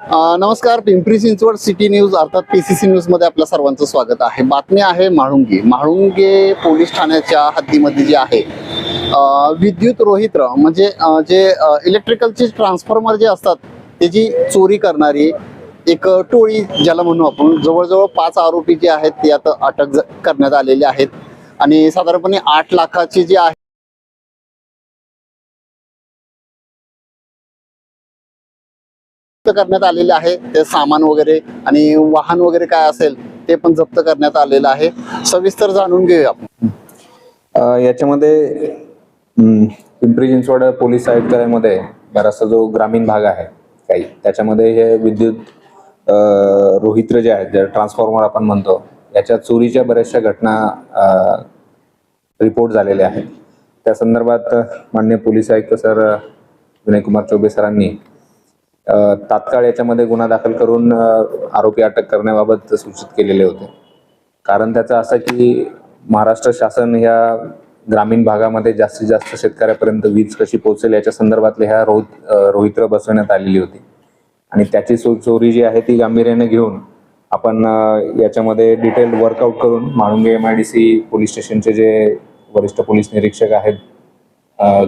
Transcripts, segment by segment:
नमस्कार Pimpri Chinchwad city news अर्थात P C C न्यूजमध्ये आपल्या सर्वांचं स्वागत आहे. बातमी आहे म्हाळुंगे. म्हाळुंगे पोलीस ठाण्याच्या हद्दीमध्ये जे आहे विद्युत रोहित्र म्हणजे जे इलेक्ट्रिकलचे ट्रान्सफॉर्मर जे असतात त्याची चोरी करणारी एक टोळी ज्याला म्हणू आपण जवळजवळ पाच आरोपी जे आहेत ते आता अटक करण्यात आलेले आहेत. आणि साधारणपणे आठ लाखाचे जे आहे जप्त करण्यात आलेले आहे. ते सामान वगैरे आणि वाहन वगैरे काय असेल ते पण जप्त करण्यात आलेलं आहे. सविस्तर जाणून घेऊया आपण. याच्यामध्ये पिंपरी चिंचवड पोलीस आयुक्तालयामध्ये बराचसा जो ग्रामीण भाग आहे काही त्याच्यामध्ये हे विद्युत रोहित्र जे आहेत ट्रान्सफॉर्मर आपण म्हणतो याच्या चोरीच्या बऱ्याचशा घटना रिपोर्ट झालेल्या आहेत. त्या संदर्भात मान्य पोलीस आयुक्त सर विनयकुमार चौबे सरांनी तात्काळ याच्यामध्ये गुन्हा दाखल करून आरोपी अटक करण्याबाबत सूचित केलेले होते. कारण त्याचं असं की महाराष्ट्र शासन ह्या ग्रामीण भागामध्ये जास्तीत जास्त शेतकऱ्यापर्यंत वीज कशी पोहोचेल याच्या संदर्भातले ह्या रोहित रोहित्र बसवण्यात आलेली होती. आणि त्याची चोरी जी आहे ती गांभीर्याने घेऊन आपण याच्यामध्ये डिटेल वर्कआउट करून Malunge M I D C police स्टेशनचे जे वरिष्ठ पोलीस निरीक्षक आहेत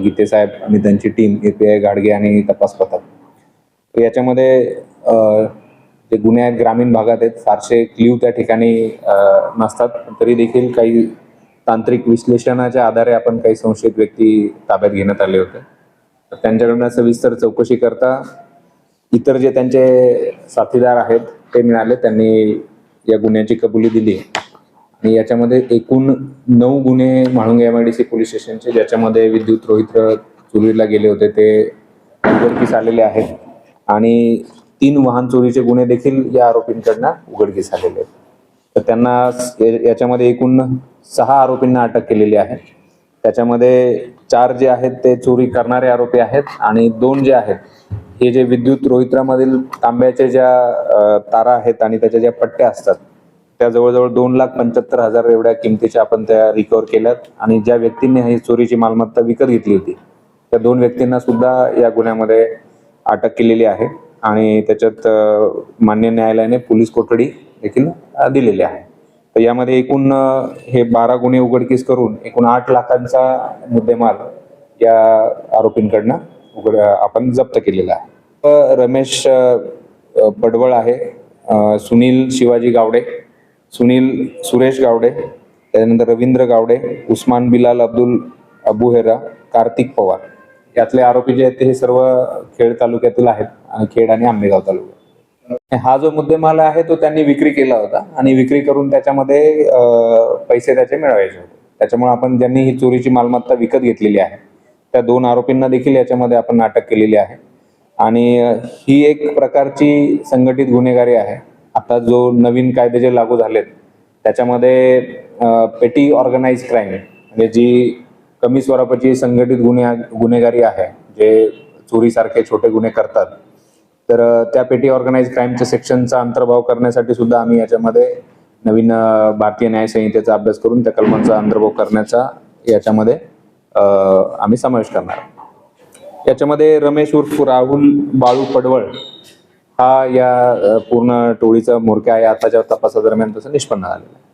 गीते साहेब आणि त्यांची team A P I Gadge आणि तपास पथक तर याच्यामध्ये जे गुन्हे आहेत ग्रामीण भागात आहेत फारसे क्ल्यू त्या ठिकाणी नसतात. तरी देखील काही तांत्रिक विश्लेषणाच्या आधारे आपण काही संशयित व्यक्ती ताब्यात घेण्यात आले होते. तर त्यांच्याकडनं सविस्तर चौकशी करता इतर जे त्यांचे साथीदार आहेत ते मिळाले. त्यांनी या गुन्ह्याची कबुली दिली. आणि याच्यामध्ये एकूण नऊ गुन्हे Mhalunge M I D C police स्टेशनचे ज्याच्यामध्ये विद्युत रोहित्र चुरीला गेले होते ते उघडकीस आलेले आहेत. आणि तीन वाहन चोरीचे गुन्हे देखील या आरोपींकडनं उघडकीस आलेले आहेत. तर त्यांना या- याच्यामध्ये एकूण सहा आरोपींना अटक केलेली आहे. त्याच्यामध्ये चार जे आहेत ते चोरी करणारे आरोपी आहेत आणि दोन जे आहेत हे जे विद्युत रोहित्रामधील तांब्याच्या ज्या तारा आहेत आणि त्याच्या ज्या पट्ट्या असतात त्या जवळजवळ दोन लाख पंच्याहत्तर हजार एवढ्या किमतीच्या आपण त्या रिकवर केल्यात आणि ज्या व्यक्तींनी ही चोरीची मालमत्ता विकत घेतली होती त्या दोन व्यक्तींना सुद्धा या गुन्ह्यामध्ये अटक केलेली आहे आणि त्याच्यात मान्य न्यायालयाने पोलीस कोठडी देखील दिलेली आहे. तर यामध्ये एकूण हे बारा गुन्हे उघडकीस करून एकूण आठ लाखांचा मुद्देमाल या आरोपींकडनं उघड आपण जप्त केलेला आहे. रमेश पडवळ आहे. सुनील शिवाजी गावडे सुनील सुरेश गावडे त्यानंतर रवींद्र गावडे उस्मान बिलाल अब्दुल अबू हेरा कार्तिक पवार. यातले आरोपी जे आहेत ते हे सर्व खेड तालुक्यातील आहेत खेड आणि आंबेगाव तालुक्यात हा जो मुद्देमाल आहे तो त्यांनी विक्री केला होता आणि विक्री करून त्याच्यामध्ये पैसे त्याचे मिळवायचे होते. त्याच्यामुळे आपण ज्यांनी ही चोरीची मालमत्ता विकत घेतलेली आहे त्या दोन आरोपींना देखील याच्यामध्ये आपण अटक केलेली आहे. आणि ही एक प्रकारची संघटित गुन्हेगारी आहे. आता जो नवीन कायदे जे लागू झालेत त्याच्यामध्ये पेटी ऑर्गनाइज क्राईम म्हणजे जी कमी स्वरूपाची संघटित गुन्हे गुन्हेगारी आहे जे चोरीसारखे छोटे गुन्हे करतात. तर त्या पेटी ऑर्गनाईज क्राईमच्या सेक्शनचा अंतर्भाव करण्यासाठी सुद्धा आम्ही याच्यामध्ये नवीन भारतीय न्यायसंहितेचा अभ्यास करून त्या कलमांचा अंतर्भाव करण्याचा याच्यामध्ये आम्ही समावेश करणार याच्यामध्ये रमेश उर्फ राहुल बाळू पडवळ हा या पूर्ण टोळीचा म्होरक्या आहे आताच्या तपासादरम्यान तसं निष्पन्न झालेला आहे.